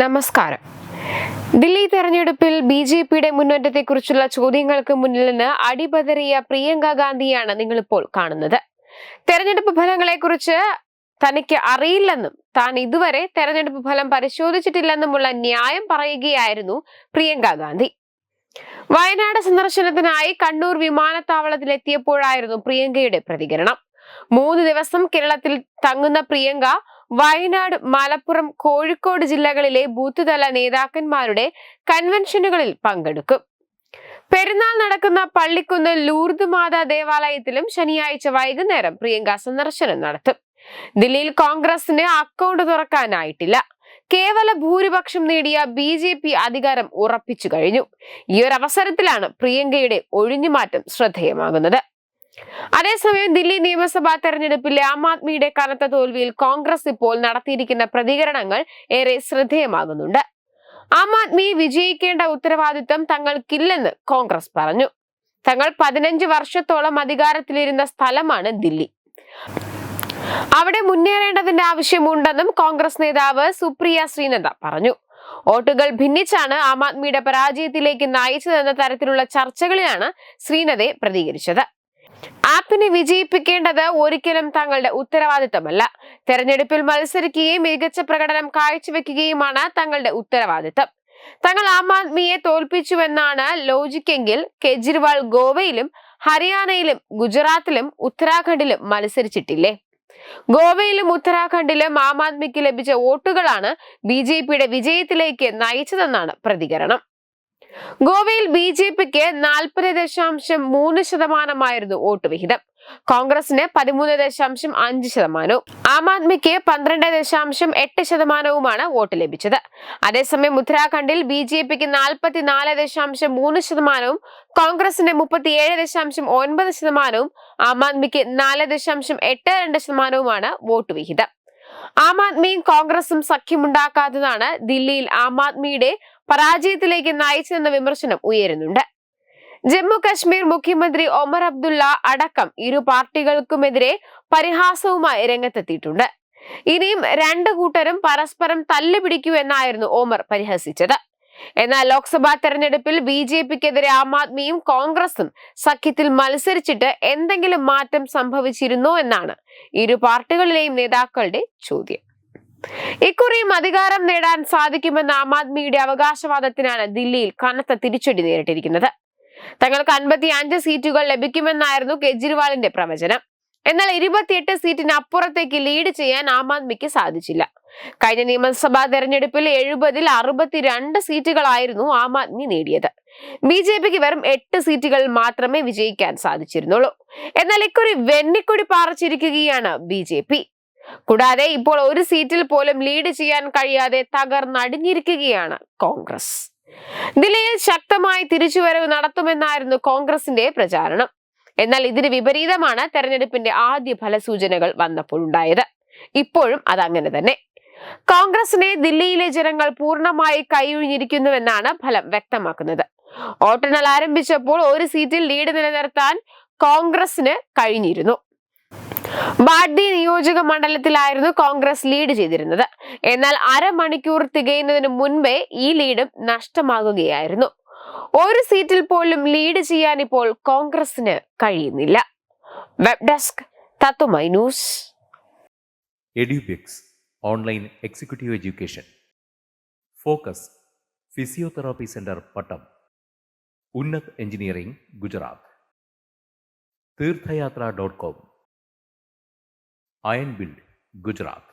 നമസ്കാരം. ദില്ലി തെരഞ്ഞെടുപ്പിൽ B J പിയുടെ മുന്നേറ്റത്തെക്കുറിച്ചുള്ള ചോദ്യങ്ങൾക്ക് മുന്നിൽ നിന്ന് അടിപതറിയ പ്രിയങ്ക ഗാന്ധിയാണ് നിങ്ങളിപ്പോൾ കാണുന്നത്. തെരഞ്ഞെടുപ്പ് ഫലങ്ങളെക്കുറിച്ച് തനിക്ക് അറിയില്ലെന്നും താൻ ഇതുവരെ തെരഞ്ഞെടുപ്പ് ഫലം പരിശോധിച്ചിട്ടില്ലെന്നുമുള്ള ന്യായം പറയുകയായിരുന്നു പ്രിയങ്ക ഗാന്ധി. വയനാട് സന്ദർശനത്തിനായി കണ്ണൂർ വിമാനത്താവളത്തിലെത്തിയപ്പോഴായിരുന്നു പ്രിയങ്കയുടെ പ്രതികരണം. മൂന്ന് ദിവസം കേരളത്തിൽ തങ്ങുന്ന പ്രിയങ്ക വയനാട് മലപ്പുറം കോഴിക്കോട് ജില്ലകളിലെ ബൂത്ത് തല നേതാക്കന്മാരുടെ കൺവെൻഷനുകളിൽ പങ്കെടുക്കും. പെരുന്നാൾ നടക്കുന്ന പള്ളിക്കുന്ന് ലൂർദ് മാതാ ദേവാലയത്തിലും ശനിയാഴ്ച വൈകുന്നേരം പ്രിയങ്ക സന്ദർശനം നടത്തും. ദില്ലിയിൽ കോൺഗ്രസിന് അക്കൗണ്ട് തുറക്കാനായിട്ടില്ല. കേവല ഭൂരിപക്ഷം നേടിയ ബി ജെ പി അധികാരം ഉറപ്പിച്ചു കഴിഞ്ഞു. ഈ ഒരു അവസരത്തിലാണ് പ്രിയങ്കയുടെ ഒഴിഞ്ഞുമാറ്റം ശ്രദ്ധേയമാകുന്നത്. അതേസമയം ദില്ലി നിയമസഭാ തെരഞ്ഞെടുപ്പിലെ ആം ആദ്മിയുടെ കനത്ത തോൽവിയിൽ കോൺഗ്രസ് ഇപ്പോൾ നടത്തിയിരിക്കുന്ന പ്രതികരണങ്ങൾ ഏറെ ശ്രദ്ധേയമാകുന്നുണ്ട്. ആം ആദ്മി വിജയിക്കേണ്ട ഉത്തരവാദിത്തം തങ്ങൾക്കില്ലെന്ന് കോൺഗ്രസ് പറഞ്ഞു. തങ്ങൾ പതിനഞ്ച് വർഷത്തോളം അധികാരത്തിലിരുന്ന സ്ഥലമാണ് ദില്ലി. അവിടെ മുന്നേറേണ്ടതിന്റെ ആവശ്യമുണ്ടെന്നും കോൺഗ്രസ് നേതാവ് സുപ്രിയ ശ്രീനന്ദ പറഞ്ഞു. വോട്ടുകൾ ഭിന്നിച്ചാണ് ആം ആദ്മിയുടെ പരാജയത്തിലേക്ക് നയിച്ചതെന്ന തരത്തിലുള്ള ചർച്ചകളിലാണ് ശ്രീനദെ പ്രതികരിച്ചത്. ആപ്പിനെ വിജയിപ്പിക്കേണ്ടത് ഒരിക്കലും തങ്ങളുടെ ഉത്തരവാദിത്തമല്ല. തെരഞ്ഞെടുപ്പിൽ മത്സരിക്കുകയും മികച്ച പ്രകടനം കാഴ്ചവെക്കുകയുമാണ് തങ്ങളുടെ ഉത്തരവാദിത്തം. തങ്ങൾ ആം ആദ്മിയെ തോൽപ്പിച്ചുവെന്നാണ് ലോജിക്കെങ്കിൽ കെജ്രിവാൾ ഗോവയിലും ഹരിയാനയിലും ഗുജറാത്തിലും ഉത്തരാഖണ്ഡിലും മത്സരിച്ചിട്ടില്ലേ? ഗോവയിലും ഉത്തരാഖണ്ഡിലും ആം ആദ്മിക്ക് ലഭിച്ച വോട്ടുകളാണ് ബി ജെ പിയുടെ വിജയത്തിലേക്ക് നയിച്ചതെന്നാണ് പ്രതികരണം. ഗോവയിൽ ബി ജെ പിക്ക് നാൽപ്പത് ദശാംശം മൂന്ന് ശതമാനമായിരുന്നു വോട്ട് വിഹിതം. കോൺഗ്രസിന് പതിമൂന്ന് ദശാംശം അഞ്ച് ശതമാനവും ആം ആദ്മിക്ക് പന്ത്രണ്ട് ദശാംശം എട്ട് ശതമാനവുമാണ് വോട്ട് ലഭിച്ചത്. അതേസമയം ഉത്തരാഖണ്ഡിൽ ബി ജെ പിക്ക് നാൽപ്പത്തിനാല് ദശാംശം മൂന്ന് ശതമാനവും കോൺഗ്രസിന് മുപ്പത്തിയേഴ് ദശാംശം ഒൻപത് ശതമാനവും ആം ആദ്മിക്ക് നാല് ദശാംശം എട്ട് രണ്ട് ശതമാനവുമാണ് വോട്ട് വിഹിതം. ആം ആദ്മിയും കോൺഗ്രസും സഖ്യമുണ്ടാക്കാത്തതാണ് ദില്ലിയിൽ ആം ആദ്മിയുടെ പരാജയത്തിലേക്ക് നയിച്ചെന്ന വിമർശനം ഉയരുന്നുണ്ട്. ജമ്മു കശ്മീർ മുഖ്യമന്ത്രി ഒമർ അബ്ദുള്ള അടക്കം ഇരു പാർട്ടികൾക്കുമെതിരെ പരിഹാസവുമായി രംഗത്തെത്തിയിട്ടുണ്ട്. ഇനിയും രണ്ടു കൂട്ടരും പരസ്പരം തല്ലുപിടിക്കൂ എന്നായിരുന്നു ഒമർ പരിഹസിച്ചത്. എന്നാൽ ലോക്സഭാ തെരഞ്ഞെടുപ്പിൽ ബി ജെ പിക്കെതിരെ ആം ആദ്മിയും കോൺഗ്രസും സഖ്യത്തിൽ മത്സരിച്ചിട്ട് എന്തെങ്കിലും മാറ്റം സംഭവിച്ചിരുന്നോ എന്നാണ് ഇരു പാർട്ടികളിലെയും നേതാക്കളുടെ ചോദ്യം. ഇക്കുറിയും അധികാരം നേടാൻ സാധിക്കുമെന്ന ആം ആദ്മിയുടെ അവകാശവാദത്തിനാണ് ദില്ലിയിൽ കനത്ത തിരിച്ചടി നേരിട്ടിരിക്കുന്നത്. തങ്ങൾക്ക് അൻപത്തി അഞ്ച് സീറ്റുകൾ ലഭിക്കുമെന്നായിരുന്നു കെജ്രിവാളിന്റെ പ്രവചനം. എന്നാൽ ഇരുപത്തിയെട്ട് സീറ്റിന് അപ്പുറത്തേക്ക് ലീഡ് ചെയ്യാൻ ആം ആദ്മിക്ക് സാധിച്ചില്ല. കഴിഞ്ഞ നിയമസഭാ തെരഞ്ഞെടുപ്പിൽ എഴുപതിൽ അറുപത്തിരണ്ട് സീറ്റുകളായിരുന്നു ആം ആദ്മി നേടിയത്. ബി ജെ പിക്ക് വെറും എട്ട് സീറ്റുകൾ മാത്രമേ വിജയിക്കാൻ സാധിച്ചിരുന്നുള്ളൂ. എന്നാൽ ഇക്കുറി വെണ്ണിക്കൊടി പാറച്ചിരിക്കുകയാണ് ബി ജെ പി. കൂടാതെ ഇപ്പോൾ ഒരു സീറ്റിൽ പോലും ലീഡ് ചെയ്യാൻ കഴിയാതെ തകർന്നടിഞ്ഞിരിക്കുകയാണ് കോൺഗ്രസ്. ദില്ലിയിൽ ശക്തമായി തിരിച്ചുവരവ് നടത്തുമെന്നായിരുന്നു കോൺഗ്രസിന്റെ പ്രചാരണം. എന്നാൽ ഇതിന് വിപരീതമാണ് തെരഞ്ഞെടുപ്പിന്റെ ആദ്യ ഫലസൂചനകൾ വന്നപ്പോഴുണ്ടായത് ഇപ്പോഴും അതങ്ങനെ തന്നെ. കോൺഗ്രസിനെ ദില്ലിയിലെ ജനങ്ങൾ പൂർണമായി കൈയൊഴിഞ്ഞിരിക്കുന്നുവെന്നാണ് ഫലം വ്യക്തമാക്കുന്നത്. വോട്ടെണ്ണൽ ആരംഭിച്ചപ്പോൾ ഒരു സീറ്റിൽ ലീഡ് നിലനിർത്താൻ കോൺഗ്രസിന് കഴിഞ്ഞിരുന്നു. ബാഡ്ദി നിയോജക മണ്ഡലത്തിലായിരുന്നു കോൺഗ്രസ് ലീഡ് ചെയ്തിരുന്നത്. എന്നാൽ അരമണിക്കൂർ തികയുന്നതിന് മുൻപേ ഈ ലീഡും നഷ്ടമാകുകയായിരുന്നു. ഒരു സീറ്റിൽ പോലും ലീഡ് ചെയ്യാൻ ഇപ്പോൾ കോൺഗ്രസിന് കഴിയുന്നില്ല. വെബ് ഡെസ്ക് തത്തുമൈ news. Edubix online executive education. Focus physiotherapy centre Pattom. Unnat engineering Gujarat. Theerthayatra dot com. Ion build Gujarat